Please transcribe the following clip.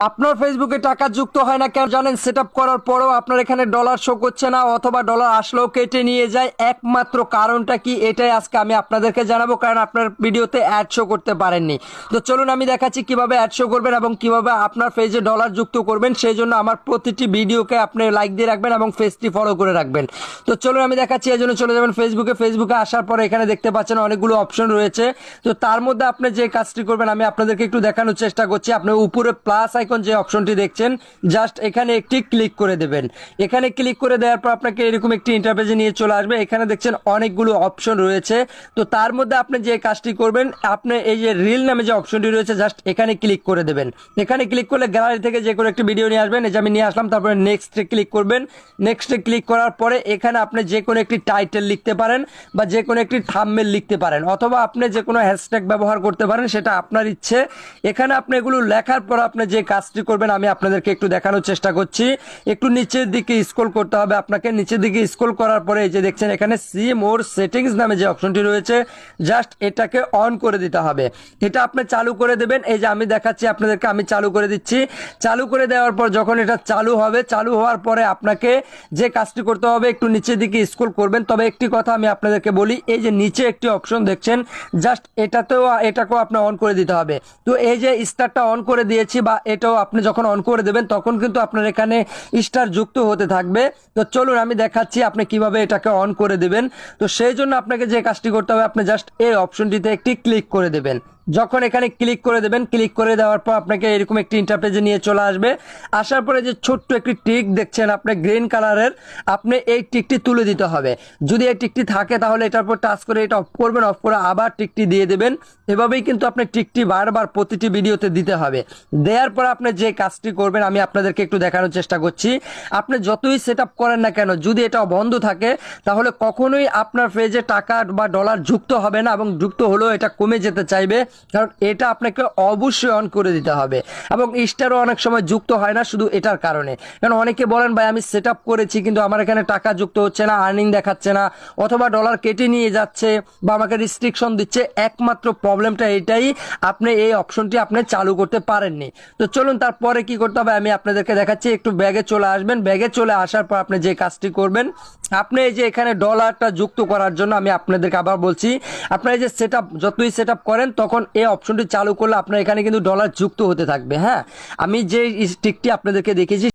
আপনার ফেসবুকে টাকা যুক্ত হয় না কেন জানেন? সেট করার পরেও আপনার এখানে ডলার শো করছে না অথবা ডলার আসলেও কেটে নিয়ে যায়। একমাত্র কারণটা কি? এটাই আজকে আমি আপনাদেরকে জানাব, কারণ আপনার ভিডিওতে অ্যাড শো করতে পারেননি। তো চলুন আমি দেখাচ্ছি কীভাবে অ্যাড শো করবেন এবং কীভাবে আপনার পেজে ডলার যুক্ত করবেন। সেই জন্য আমার প্রতিটি ভিডিওকে আপনি লাইক দিয়ে রাখবেন এবং পেজটি ফলো করে রাখবেন। তো চলুন আমি দেখাচ্ছি, এই জন্য চলে যাবেন ফেসবুকে ফেসবুকে আসার পরে এখানে দেখতে পাচ্ছেন অনেকগুলো অপশন রয়েছে। তো তার মধ্যে আপনি যে কাজটি করবেন, আমি আপনাদেরকে একটু দেখানোর চেষ্টা করছি। আপনি উপরে প্লাস আইকন যে অপশনটি দেখছেন জাস্ট এখানে একটি ক্লিক করে দেবেন। এখানে ক্লিক করে দেওয়ার পর আপনাকে এরকম একটি ইন্টারপেজে নিয়ে চলে আসবে। এখানে দেখছেন অনেকগুলো অপশন রয়েছে। তো তার মধ্যে আপনি যে কাজটি করবেন, আপনি এই যে রিল নামে যে অপশনটি রয়েছে জাস্ট এখানে ক্লিক করে দেবেন। এখানে ক্লিক করলে গ্যালারি থেকে যে কোনো একটি ভিডিও নিয়ে আসবেন। এই যে আমি নিয়ে আসলাম, তারপরে নেক্সটে ক্লিক করবেন। নেক্সটে ক্লিক করার পরে এখানে আপনি যে কোনো একটি টাইটেল লিখতে পারেন বা যে কোনো একটি থাম্বনেল লিখতে পারেন। অথবা আপনি যে কোনো হ্যাশট্যাগ ব্যবহার করতে পারেন, সেটা আপনার ইচ্ছে। এখানে আপনি এগুলো লেখার পর আপনি যে কাজটি করবেন, আমি আপনাদেরকে একটু দেখানোর চেষ্টা করছি। একটু নিচের দিকে স্ক্রল করতে হবে। আপনাকে নিচের দিকে স্ক্রল করার পরে এই যে দেখছেন, এখানে সি মোর সেটিংস নামে যে অপশনটি রয়েছে জাস্ট এটাকে অন করে দিতে হবে। এটা আপনি চালু করে দেবেন। এই যে আমি দেখাচ্ছি আপনাদেরকে, আমি চালু করে দিচ্ছি। চালু করে দেওয়ার পর যখন এটা চালু হবে, চালু হওয়ার পরে আপনাকে যে কাজটি করতে হবে, একটু নিচের দিকে স্ক্রল করবেন। তবে একটি কথা আমি আপনাদেরকে বলি, এই যে নিচে একটি অপশন দেখছেন জাস্ট এটাতেও, এটাকেও আপনি অন করে দিতে হবে। তো এই যে স্টারটা অন করে দিয়েছি বা এটাও আপনি যখন অন করে দেবেন, তখন কিন্তু আপনার এখানে স্টার যুক্ত হতে থাকবে। তো চলুন, আমি দেখাচ্ছি আপনি কীভাবে এটাকে অন করে দেবেন। তো সেই জন্য আপনাকে যে কাজটি করতে হবে, আপনি জাস্ট এই অপশনটিতে একটি ক্লিক করে দেবেন। যখন এখানে ক্লিক করে দেবেন ক্লিক করে দেওয়ার পর আপনাকে এরকম একটি ইন্টারপ্রেজে নিয়ে চলে আসবে। আসার পরে যে ছোট্ট একটি টিক দেখছেন আপনি গ্রিন কালারের আপনি এই টিকটি তুলে দিতে হবে। যদি এই টিকটি থাকে তাহলে এটার উপর টাচ করে এটা অফ করবেন অফ করে আবার টিকটি দিয়ে দেবেন। এভাবেই কিন্তু আপনি টিকটি বারবার প্রতিটি ভিডিওতে দিতে হবে। দেওয়ার পর আপনি যে কাজটি করবেন, আমি আপনাদেরকে একটু দেখানোর চেষ্টা করছি। আপনি যতই সেট আপ করেন না কেন, যদি এটা বন্ধ থাকে, তাহলে কখনোই আপনার পেজে টাকা বা ডলার যুক্ত হবে না এবং যুক্ত হলেও এটা কমে যেতে চাইবে। কারণ এটা আপনাকে অবশ্যই অন করে দিতে হবে। এবং স্টারও অনেক সময় যুক্ত হয় না শুধু এটার কারণে। কারণ অনেকে বলেন, ভাই, আমি সেট করেছি, কিন্তু আমার এখানে টাকা যুক্ত হচ্ছে না আর্নিং দেখাচ্ছে না, অথবা ডলার কেটে নিয়ে যাচ্ছে বা আমাকে রিস্ট্রিকশন দিচ্ছে। একমাত্র প্রবলেমটা এটাই, আপনি এই অপশনটি আপনি চালু করতে পারেননি। তো চলুন, তারপরে কি করতে হবে? আমি আপনাদেরকে দেখাচ্ছি, একটু ব্যাগে চলে আসবেন। ব্যাগে চলে আসার পর আপনি যে কাজটি করবেন আপনি এই যে এখানে ডলারটা যুক্ত করার জন্য আমি আপনাদেরকে আবার বলছি, আপনার এই যে সেট যতই সেট করেন, তখন এই অপশনটি চালু করলে আপনার এখানে কিন্তু ডলার যুক্ত হতে থাকবে হ্যাঁ? আমি যে স্টিকটি আপনাদেরকে দেখিয়েছি